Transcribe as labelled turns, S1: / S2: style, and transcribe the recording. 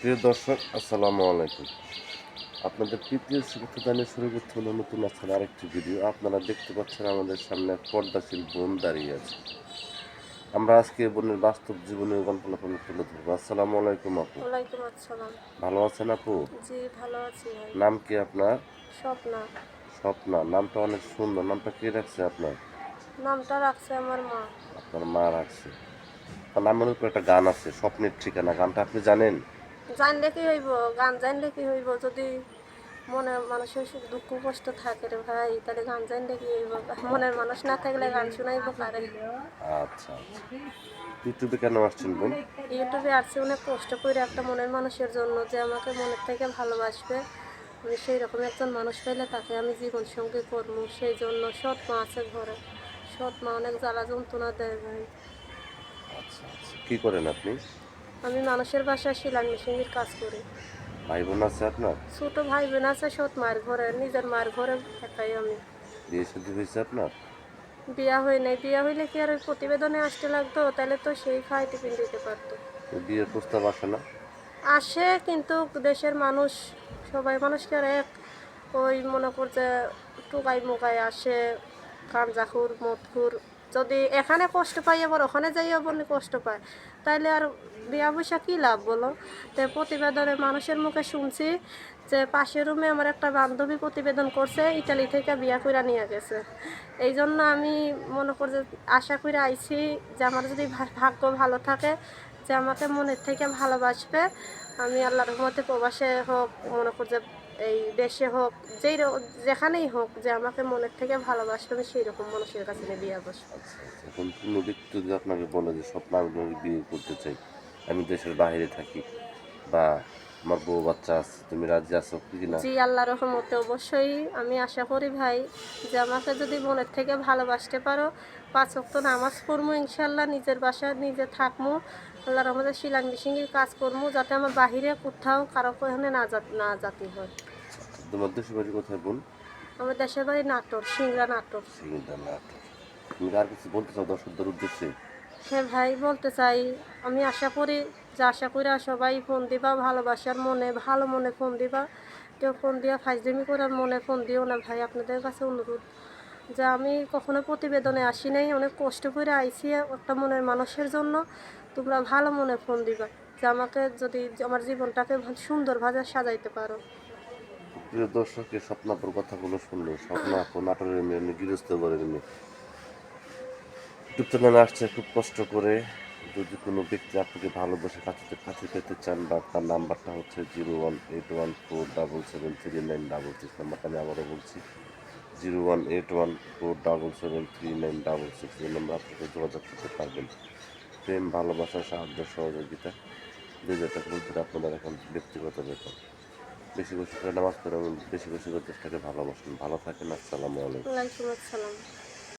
S1: প্রিয় দর্শক আসসালামু আলাইকুম। আপনাদের তৃতীয় শুভেচ্ছা জানিয়ে শুরু করতে হলো নতুন আজকের আরেকটি ভিডিও। আপনারা দেখতে পাচ্ছেন আমাদের সামনে এক পর্দাশীল বোন দাঁড়িয়ে আছে। আমরা আজকে বোনের বাস্তব জীবনের গল্প আপনাদের তুলে ধরবো। আসসালামু আলাইকুম আপু। ভালো আছেন আপু? নাম কি আপনার?
S2: স্বপ্না।
S1: স্বপ্না। নামটা অনেক সুন্দর। নামটা কে রাখছে আপনার?
S2: নামটা রাখছে আমার মা।
S1: আপনার মা রাখছে। নামের উপর একটা গান আছে স্বপ্নের ঠিকানা। গানটা আপনি জানেন?
S2: জানলে কি হইব? গান জানলে কি হইব? যদি মনে মানুষের দুঃখ কষ্ট থাকে রে ভাই তাহলে গান জানলে কি হইব? মনের মানুষ না থাকলে গান শোনাইব কারে?
S1: আচ্ছা আচ্ছা। ইউটিউবে কেন আসছেন বোন?
S2: ইউটিউবে আসছে অনেক কষ্ট করে একটা মনের মানুষের জন্য যে আমাকে মনের থেকে ভালোবাসবে। আমি সেই রকম একজন মানুষ পেলে তাকে আমি জীবন সঙ্গী করব। সেই জন্য সৎ মা আছে ঘরে। সৎ মা অনেক জ্বালা যন্ত্রণা দেয় ভাই।
S1: আচ্ছা আচ্ছা। কি করেন আপনি?
S2: আমি মানুষের বাসায় শিলান মেশিনের কাজ করি।
S1: ভাই বোন আছে আপনার?
S2: ছোট ভাই বোন আছে সৎ মার ঘরে নিজের মার ঘরে একাই আমি।
S1: বিয়ে শাদী হয়েছে আপনার?
S2: বিয়া হই নাই বিয়া হইলে কি আর ওই প্রতিবেদনে আসতে লাগতো? তাহলে তো সেই খাই টিফিন দিতে পারতো।
S1: তো বিয়ের প্রস্তাব আসে না?
S2: আসে কিন্তু দেশের মানুষ সবাই মানুষকে আর এক। ওই মনে করছে টুকাই মুকাই আসে গাঞ্জাখুর মদখুর। যদি এখানে কষ্ট পাই, আবার ওখানে যাই, আবার কষ্ট পায়। তাইলে আর বিয়া পয়সা কী লাভ বলো? তো প্রতিবেদনে মানুষের মুখে শুনছি যে পাশের রুমে আমার একটা বান্ধবী প্রতিবেদন করছে, ইটালি থেকে বিয়া কইরা নিয়ে গেছে। এই জন্য আমি মনে করি যে আশা করে আইছি যে আমার যদি ভাগ্য ভালো থাকে, যে আমাকে মনের থেকে ভালোবাসবে আমি আল্লাহর রহমতে প্রবাসে হোক, মনে কর যে এই দেশে হোক, যেই যেখানেই হোক যে আমাকে মনের থেকে ভালোবাসবে আমি সেই রকম মানুষের কাছে নিয়ে বিয়ে বসবো
S1: এখন কোনো ব্যক্তি যদি আপনাকে বলে যে স্বপ্ন আমি বিয়ে করতে চাই, আমি দেশের বাইরে থাকি বা আমার বউ বাচ্চা আছে তুমি রাজি আছো কি না?
S2: জি আল্লাহ রহমতে অবশ্যই। আমি আশা করি ভাই যে আমাকে যদি মনের থেকে ভালোবাসতে পারো পাঁচ ওয়াক্ত নামাজ পড়ব ইনশাল্লাহ নিজের বাসায় নিজে থাকব আল্লাহ রহমতে শিলাং মিশিংয়ের কাজ করব যাতে আমার বাহিরে কোথাও কারও ওখানে না না জাতি হয়।
S1: তোমার দেশের বাড়ি কোথায় বোন?
S2: আমার দেশের বাড়ি নাটোর সিংড়া নাটোর।
S1: সিঙ্গিদা নাটোর। তুমি আর কিছু বলতে চাও দর্শকদের উদ্দেশ্যে?
S2: হ্যাঁ ভাই, বলতে চাই, আমি আশা করি যে আশা করি সবাই ফোন দিবা, ভালোবাসার মনে, ভালো মনে ফোন দিবা। কেউ ফোন দিয়া ফাইজদামি করার মনে ফোন দিও না ভাই, আপনাদের কাছে অনুরোধ যে আমি কখনো প্রতিবেদনে আসি নাই, অনেক কষ্ট করে আইসি একটা মনের মানুষের জন্য। তোমরা ভালো মনে ফোন দিবা, যে আমাকে যদি আমার জীবনটাকে সুন্দরভাবে সাজাইতে পারো।
S1: প্রিয় দর্শকের স্বপ্নাপুর কথাগুলো শুনলো। স্বপ্নাপুর নাটোরের মেয়ে গৃহস্থ করে মেয়ে। ইউটিউব আসছে, খুব কষ্ট করে। যদি কোনো ব্যক্তি আপনাকে ভালোবাসে, কাছে কাছে পেতে চান বা তার নাম্বারটা হচ্ছে zero one eight one four double seven three nine double six, নাম্বারটা আমি আবারও বলছি। Zero one eight one four double seven three nine double six এই নম্বর আপনাকে যোগাযোগ করতে পারবেন। প্রেম, ভালোবাসা, সাহায্য, সহযোগিতা টাকার ভিতরে আপনাদের এখন ব্যক্তিগত বেতন বেশি বেশি করে নামাজ পড়ে বেশি বেশি করে চেষ্টাকে ভালোবাসেন। ভালো থাকেন, আসসালামু আলাইকুম।